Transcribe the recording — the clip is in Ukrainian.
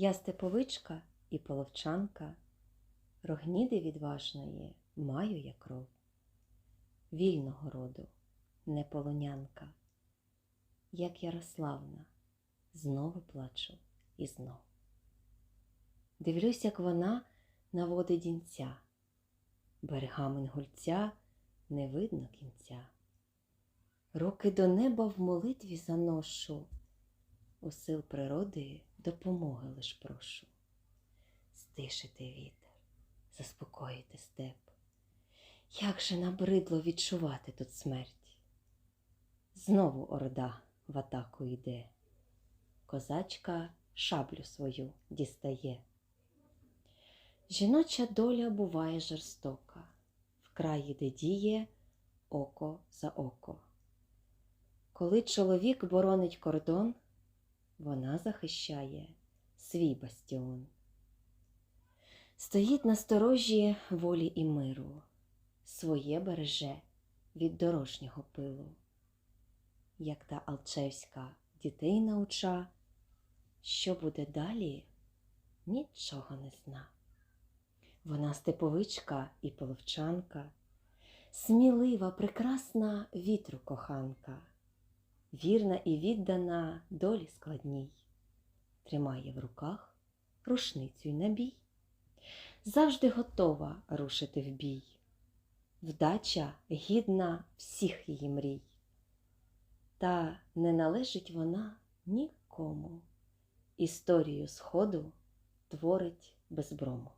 Я степовичка і половчанка, рогніди відважної маю я кров, вільного роду, не полонянка, як Ярославна, знову плачу і знов. Дивлюсь, як вона на води дінця, берегами гульця не видно кінця. Руки до неба в молитві заношу, у сил природи допомоги лиш прошу. Стишити вітер, заспокоїти степ. Як же набридло відчувати тут смерть. Знову орда в атаку йде, козачка шаблю свою дістає. Жіноча доля буває жорстока, вкрай де діє око за око. Коли чоловік боронить кордон, вона захищає свій бастіон. Стоїть на сторожі волі і миру, своє береже від дорожнього пилу, як та Алчевська дітей науча, що буде далі, нічого не зна. Вона степовичка і половчанка, смілива, прекрасна вітру коханка, вірна і віддана долі складній, тримає в руках рушницю й набій, завжди готова рушити в бій. Вдача гідна всіх її мрій. Та не належить вона нікому. Історію сходу творить безброму.